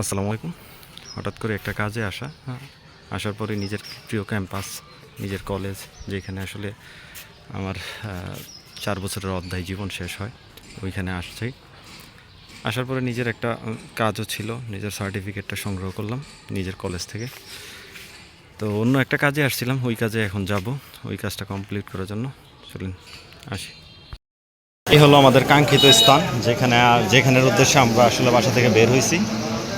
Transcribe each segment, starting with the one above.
আসসালামু আলাইকুম। হঠাৎ করে একটা কাজে আসা। আসার পরে নিজের প্রিয় ক্যাম্পাস, নিজের কলেজ, যেখানে আসলে আমার চার বছরের অধ্যায় জীবন শেষ হয়, ওইখানে আসছি। আসার পরে নিজের একটা কাজও ছিল, নিজের সার্টিফিকেটটা সংগ্রহ করলাম নিজের কলেজ থেকে। তো অন্য একটা কাজে আসছিলাম, ওই কাজে এখন যাব, ওই কাজটা কমপ্লিট করার জন্য। চলুন, আসি। এই হলো আমাদের কাঙ্ক্ষিত স্থান, যেখানে, যেখানের উদ্দেশ্যে আমরা আসলে বাসা থেকে বের হয়েছি।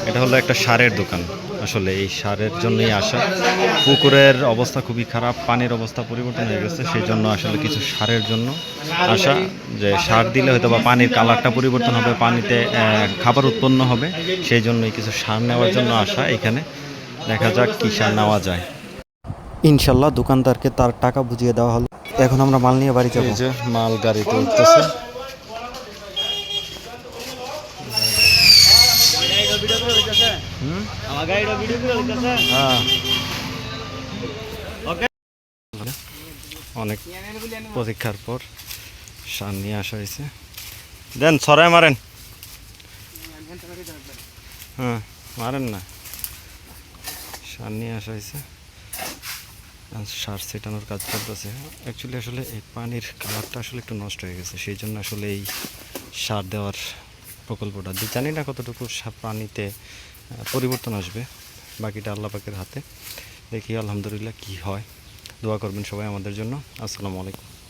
এটা হলো একটা সারের দোকান। আসলে এই সারের জন্যই আসা। পুকুরের অবস্থা খুবই খারাপ, পানির অবস্থা পরিবর্তন হয়ে গেছে সেই জন্য আসলে কিছু সারের জন্য আসা। যে সার দিলে হয়তো বা পানির কালারটা পরিবর্তন হবে, পানিতে খাবার উৎপন্ন হবে সেই জন্যই কিছু সার নেওয়ার জন্য আসা এখানে। দেখা যাক কী সার নেওয়া যায়। ইনশাল্লাহ দোকানদারকে তার টাকা বুঝিয়ে দেওয়া হলো। এখন আমরা মাল নিয়ে বাড়ি যাব। মাল গাড়িতে উঠতেছে। অনেক প্রতীক্ষার পর সার নিয়ে আসা হয়েছে। দেন, ছড়ায় মারেন। হ্যাঁ মারেন না। সার নিয়ে আসা হয়েছে। সার ছেটানোর কাজ করতেছে অ্যাকচুয়ালি আসলে এই পানির কালারটা আসলে একটু নষ্ট হয়ে গেছে। সেই জন্য আসলে এই সার দেওয়ার প্রকল্পটা। জানি না কতটুকু পানিতে পরিবর্তন আসবে বাকিটা আল্লাহ পাকের হাতে। দেখি আলহামদুলিল্লাহ কি হয়। দোয়া করবেন সবাই আমাদের জন্য। আসসালামু আলাইকুম।